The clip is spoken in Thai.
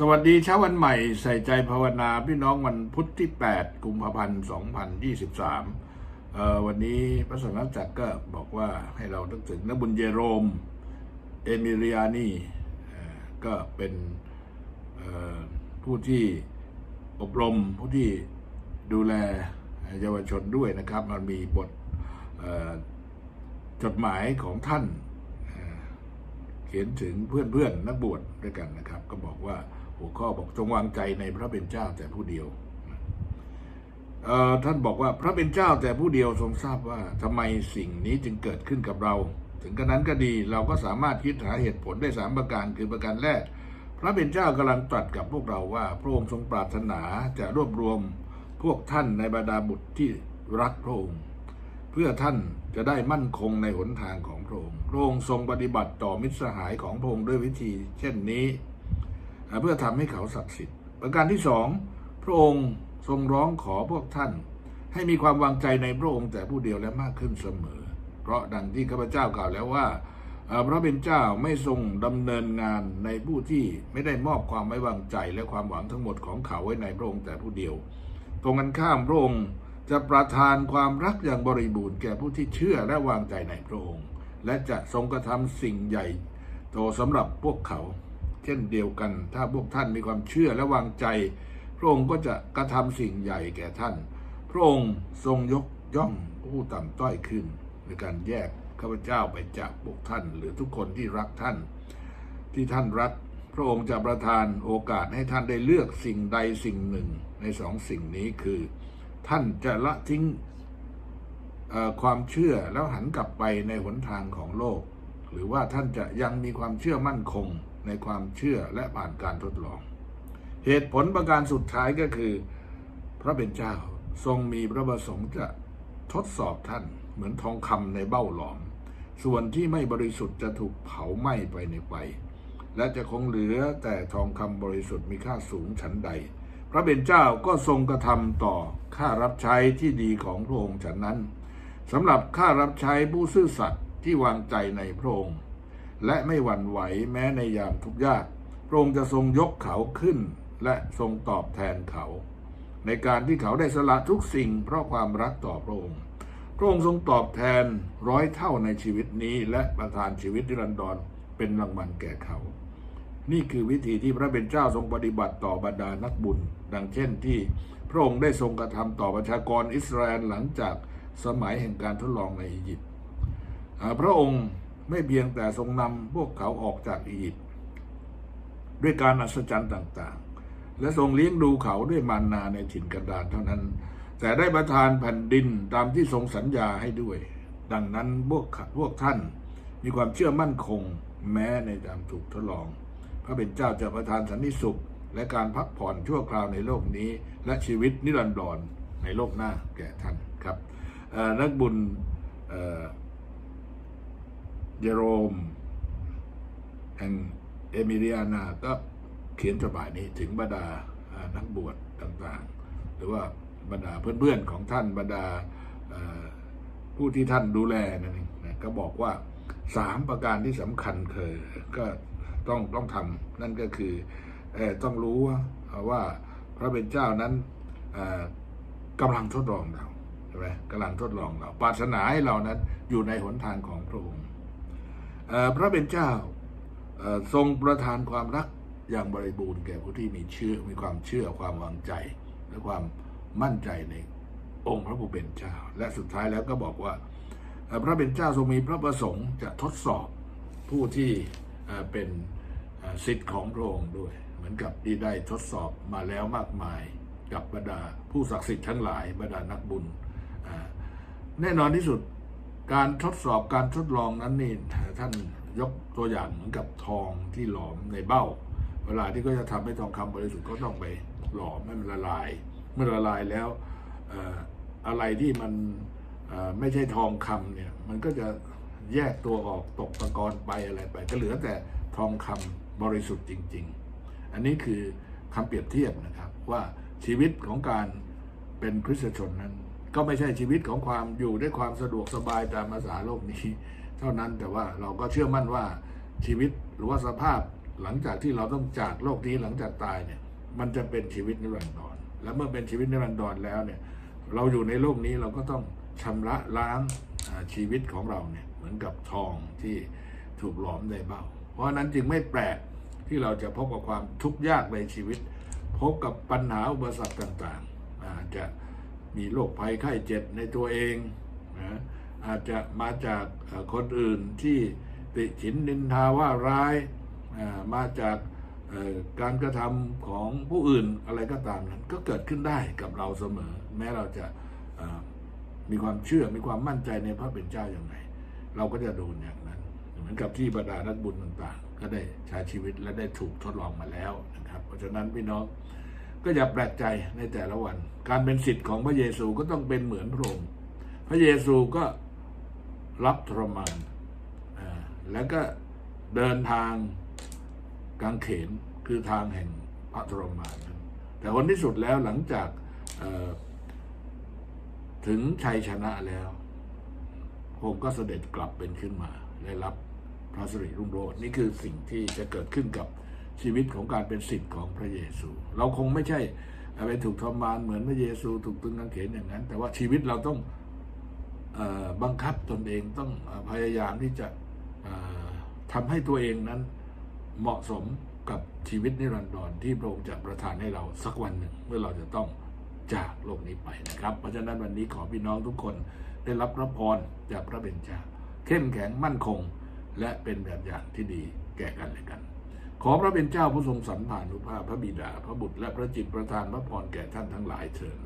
สวัสดีเช้าวันใหม่ใส่ใจภาวนาพี่น้องวันพุธที่ 8 กุมภาพันธ์ 2023เอ่อวันนี้พระสงฆ์จักรก็บอกว่าให้เรานึกถึงนบุญเยโรม เอมิเลียนี่ก็เป็นผู้ที่อบรมผู้ที่ดูแลเยาวชนด้วยนะครับ มันมีบทจดหมายของท่านเอ่อเขียนถึงเพื่อนๆนักบวชด้วยกันนะครับ ก็บอกว่า หัวข้อบอกจงวางใจในพระเป็นเจ้าแต่ผู้เดียวท่านบอกว่าพระเป็นเจ้าแต่ผู้เดียวทรงทราบว่าทำไมสิ่งนี้จึงเกิดขึ้นกับเรา ถึงกระนั้นก็ดีเราก็สามารถคิดหาเหตุผลได้สามประการคือประการแรก พระเป็นเจ้ากำลังตรัสกับพวกเราว่า พระองค์ทรงปรารถนาจะรวบรวมพวกท่านในบรรดาบุตรที่รักพระองค์เพื่อท่านจะได้มั่นคงในหนทางของพระองค์พระองค์ทรงปฏิบัติต่อมิตรสหายของพระองค์ด้วยวิธี เช่นนี้ เพื่อทำให้เขาศักดิ์สิทธิ์ ประการที่สองพระองค์ทรงร้องขอพวกท่าน ให้มีความวางใจในพระองค์แต่ผู้เดียวและมากขึ้นเสมอ เพราะดังที่ข้าพเจ้ากล่าวแล้วว่าพระเป็นเจ้าไม่ทรงดำเนินงานในผู้ที่ไม่ได้มอบความไว้วางใจและความหวังทั้งหมดของเขาไว้ในพระองค์แต่ผู้เดียว ตรงกันข้ามพระองค์จะประทานความรักอย่างบริบูรณ์แก่ผู้ที่เชื่อและวางใจในพระองค์ และจะทรงกระทำสิ่งใหญ่โตสำหรับพวกเขา ช่นเดียวกัน ถ้าพวกท่านมีความเชื่อและวางใจ พระองค์ก็จะกระทำสิ่งใหญ่แก่ท่าน พระองค์ทรงยกย่องผู้ต่ำต้อยขึ้น ในการแยกข้าพเจ้าไปจากพวกท่าน หรือทุกคนที่รักท่าน ที่ท่านรัก พระองค์จะประทานโอกาสให้ท่านได้เลือกสิ่งใดสิ่งหนึ่งในสองสิ่งนี้คือ ท่านจะละทิ้งความเชื่อแล้วหันกลับไปในหนทางของโลก หรือว่าท่านจะยังมีความเชื่อมั่นคง ในความเชื่อและผ่านการทดลอง เหตุผลประการสุดท้ายก็คือ พระเป็นเจ้าทรงมีพระประสงค์จะทดสอบท่านเหมือนทองคำในเบ้าหลอม ส่วนที่ไม่บริสุทธิ์จะถูกเผาไหม้ไปในไฟและจะคงเหลือแต่ทองคำบริสุทธิ์มีค่าสูงฉันใด พระเป็นเจ้าก็ทรงกระทำต่อข้ารับใช้ที่ดีของพระองค์ฉันนั้นสำหรับข้ารับใช้ผู้ซื่อสัตย์ที่วางใจในพระองค์ และไม่หวั่นไหวแม้ในยามทุกข์ยาก พระองค์จะทรงยกเขาขึ้น และทรงตอบแทนเขา ในการที่เขาได้สละทุกสิ่ง เพราะความรักต่อพระองค์ พระองค์ทรงตอบแทนร้อยเท่าในชีวิตนี้ และประทานชีวิตนิรันดรเป็นรางวัลแก่เขา นี่คือวิธีที่พระเป็นเจ้าทรงปฏิบัติต่อบรรดานักบุญ ดังเช่นที่พระองค์ได้ทรงกระทำต่อประชากรอิสราเอลหลังจากสมัยแห่งการทดลองในอียิปต์พระองค์ ไม่เพียงแต่ทรงนำพวกเขาออกจากอียิปต์ด้วยการอัศจรรย์ต่างๆ และทรงเลี้ยงดูเขาด้วยมารนาในถิ่นกันดารเท่านั้น แต่ได้ประทานแผ่นดินตามที่ทรงสัญญาให้ด้วย ดังนั้นพวกข้าพวกท่านมีความเชื่อมั่นคงแม้ในยามถูกทดลอง พระเป็นเจ้าจะประทานสันติสุข และการพักผ่อนชั่วคราวในโลกนี้ และชีวิตนิรันดรในโลกหน้าแก่ท่านครับนักบุญ เยโรม แห่งเอมิเลียนาก็เขียนจดหมายนี้ถึงบรรดานักบวชต่างๆ หรือว่าบรรดาเพื่อนๆของท่านบรรดาผู้ที่ท่านดูแลนั่นเองก็บอกว่าสามประการที่สำคัญคือก็ต้องต้องทำนั่นก็คือต้องรู้ว่าพระเป็นเจ้านั้นกำลังทดลองเราใช่ไหมกำลังทดลองเราปรารถนาให้เรานั้นอยู่ในหนทางของพระองค์ พระเป็นเจ้าทรงประทานความรักอย่างบริบูรณ์แก่ผู้ที่มีเชื่อมีความเชื่อความวางใจ และความมั่นใจในองค์พระผู้เป็นเจ้า และสุดท้ายแล้วก็บอกว่า พระเป็นเจ้าทรงมีพระประสงค์จะทดสอบผู้ที่เป็นสิทธิ์ของพระองค์ด้วย เหมือนกับที่ได้ทดสอบมาแล้วมากมายกับบรรดาผู้ศักดิ์สิทธิ์ทั้งหลายบรรดานักบุญแน่นอนที่สุดการทดสอบการทดลองนั้นนี่ ท่านยกตัวอย่างเหมือนกับทองที่หลอมในเบ้า เวลาที่ก็จะทำให้ทองคำบริสุทธิ์ก็ต้องไปหลอมให้มันละลาย เมื่อละลายแล้วอะไรที่มันไม่ใช่ทองคำเนี่ยมันก็จะแยกตัวออกตกตะกอนไปอะไรไป ก็เหลือแต่ทองคำบริสุทธิ์จริง ๆ อันนี้คือคำเปรียบเทียบนะครับว่าชีวิตของการเป็นคริสตชนนั้น ก็ไม่ใช่ชีวิตของความอยู่ด้วยความสะดวกสบายตามภาษาโลกนี้ เท่านั้นแต่ว่าเราก็เชื่อมั่นว่าชีวิตหรือว่าสภาพหลังจากที่เราต้องจากโลกนี้หลังจากตายเนี่ยมันจะเป็นชีวิตนิรันดรและเมื่อเป็นชีวิตนิรันดรแล้วเนี่ยเราอยู่ในโลกนี้เราก็ต้องชำระล้างชีวิตของเราเนี่ยเหมือนกับทองที่ถูกหลอมในเบ้า เพราะฉะนั้นจึงไม่แปลกที่เราจะพบกับความทุกข์ยากในชีวิต พบกับปัญหาอุปสรรคต่างๆอาจจะมีโรคภัยไข้เจ็บในตัวเองนะ อาจจะมาจากคนอื่นที่ติฉินนินทาว่าร้ายมาจากการกระทำของผู้อื่นอะไรก็ตามนั้น ก็เกิดขึ้นได้กับเราเสมอ แม้เราจะมีความเชื่อมีความมั่นใจในพระเป็นเจ้าอย่างไรเราก็จะโดนอย่างนั้น เหมือนกับที่บรรดานักบุญต่างๆ ก็ได้ใช้ชีวิตและได้ถูกทดลองมาแล้วนะครับ เพราะฉะนั้นพี่น้องก็อย่าแปลกใจในแต่ละวัน การเป็นสิทธิ์ของพระเยซูก็ต้องเป็นเหมือนพระองค์พระเยซูก็ รับทรมานอ่าแล้วก็เดินทางกางเขนคือทางแห่งพระทรมานแต่คนที่สุดแล้วหลังจากเอ่อถึงชัยชนะแล้วพงก็เสด็จกลับเป็นขึ้นมาได้รับพระสิริรุ่งโรจน์นี่คือสิ่งที่จะเกิดขึ้นกับชีวิตของการเป็นสิทธิ์ของพระเยซู เราคงไม่ใช่ไปถูกทรมานเหมือนพระเยซู ถูกตึงกางเขนอย่างนั้น แต่ว่าชีวิตเราต้อง บังคับตนเองต้องอพยายามที่จะทำให้ตัวเองนั้นเหมาะสมกับชีวิตนิรันดรที่พระองค์จะประทานให้เราสักวันหนึ่งเมื่อเราจะต้องจากโลกนี้ไปนะครับ เพราะฉะนั้นวันนี้ขอพี่น้องทุกคนได้รับพระพรจากพระเบญจาเข้มแข็งมั่นคง และเป็นแบบอย่างที่ดีแก่กันและกัน ขอพระเป็นเจ้าผู้ทรงสรรผานุภาพพระบิดา พระบุตรและพระจิตประทานพระพรแก่ท่านทั้งหลายเถิด